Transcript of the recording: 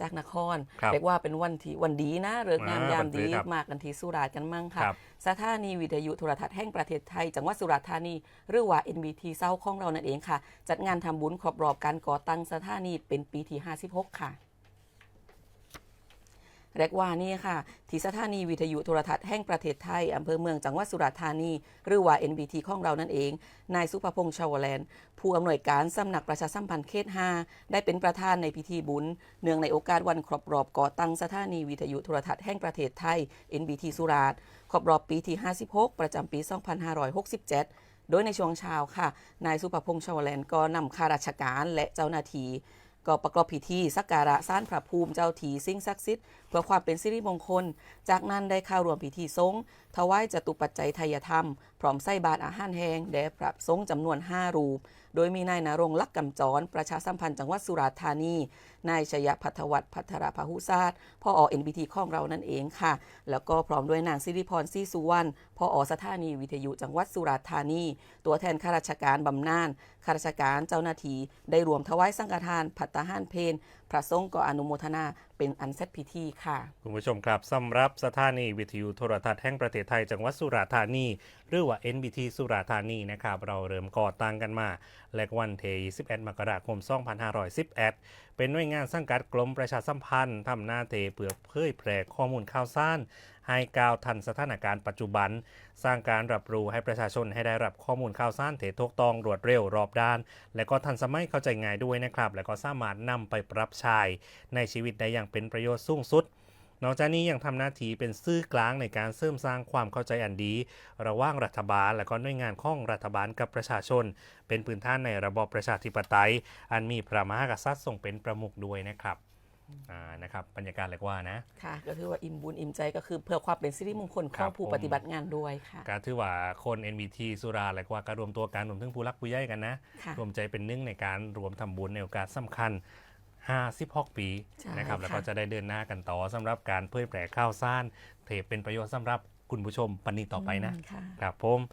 จากนคร ครับเรียกว่าเป็นวันที่วันดีนะเริกงามามอ่ายวันดีดีครับมากันที่สุราษฎร์กันมั่งค่ะครับสถานีวิทยุโทรทัศน์แห่งประเทศไทย จังหวัดสุราษฎร์ธานีหรือว่า NBT เศร้าของเรานั่นเองค่ะ จัดงานทำบุญครบรอบการก่อตั้งสถานีเป็นปีที่ 56 ค่ะ เรียกว่านี่ค่ะที่สถานีวิทยุโทรทัศน์แห่งประเทศไทย อำเภอเมืองจังหวัดสุราษฎร์ธานี หรือว่า NBT ของเรานั่นเอง นายสุภพงษ์ชาวแลนด์ผู้อำนวยการสำนักประชาสัมพันธ์เขต5ได้เป็นประธานในพิธีบุญ เนื่องในโอกาสวันครบรอบก่อตั้งสถานีวิทยุโทรทัศน์แห่งประเทศไทย NBT สุราษฎร์ครบรอบปีที่ 56 ประจำปี 2567 โดยในช่วงเช้าค่ะ นายสุภพงษ์ชาวแลนด์ก็นำข้าราชการและเจ้าหน้าที่ ก็ประกอบพิธีสักการะสร้างพระภูมิเจ้าถีสิ่งศักดิ์สิทธิ์เพื่อความเป็นสิริมงคล จากนั้นได้เข้าร่วมพิธีสงฆ์ถวายจตุปัจจัยทยธรรม พร้อมใส่บาตรอาหารแห้งแด่พระสงฆ์จำนวน 5 รูป โดยมีนายนารงค์ลักกำจร ประชาสัมพันธ์จังหวัดสุราษฎร์ธานี นายชยพัทวัฒน์พัทรพหุศาสตร์พ่ออเอ็นบีทีของเรานั่นเองค่ะ แล้วก็พร้อมด้วยนางสิริพรซีสุวรรณพ่ออสถานีวิทยุจังหวัดสุราษฎร์ธานี ตัวแทนข้าราชการบำนาญข้าราชการเจ้าหน้าที่ได้รวมถวายสังฆทาน พัตตาหารเพน ระสงฆ์ก็อนุโมทนาเป็นอันเสร็จพิธีค่ะ คุณผู้ชมครับสำหรับสถานีวิทยุโทรทัศน์แห่งประเทศไทยจังหวัดสุราษฎร์ธานี หรือว่า NBT สุราษฎร์ธานีนะครับเราเริ่มก่อตั้งกันมา และวันเที่21มกราคม 2511 เป็นหน่วยงานสังกัดกรมประชาสัมพันธ์ทำหน้าเทเพื่อเผยแพร่ข้อมูลข่าวสาร ให้ก้าวทันสถานการณ์ปัจจุบัน สร้างการรับรู้ให้ประชาชนให้ได้รับข้อมูลข่าวสารเถถูกต้องรวดเร็วรอบด้าน และก็ทันสมัยเข้าใจง่ายด้วยนะครับ และก็สามารถนำไปปรับใช้ในชีวิตได้อย่างเป็นประโยชน์สูงสุดนอกจากนี้ยังทำหน้าที่เป็นสื่อกลางในการเสริมสร้างความเข้าใจอันดี ระหว่างรัฐบาลและก็หน่วยงานของรัฐบาลกับประชาชน เป็นพื้นฐานในระบอบประชาธิปไตย อันมีพระมหากษัตริย์ทรงเป็นประมุขด้วยนะครับ อ่านะครับบรรยากาศเรียกว่านะค่ะก็ถือว่าอิ่มบุญอิ่มใจก็คือเพื่อความเป็นสิริมงคลขครัองบผู้ผมปฏิบัติงานด้วยค่ะการถือว่าคน NBT สุราและว่าการรวมตัวกันรวมถึงผู้รักผู้ใหญ่กันนะค่ะรวมใจเป็นหนึ่งในการรวมทำบุญในโอกาสสำคัญ56 ปีใช่นะครับค่ะแล้วก็จะได้เดินหน้ากันต่อสำหรับการเผยแพร่ข่าวสารเทปเป็นประโยชน์สำหรับคุณผู้ชมปันนี้ต่อไปนะมค่ะครับผม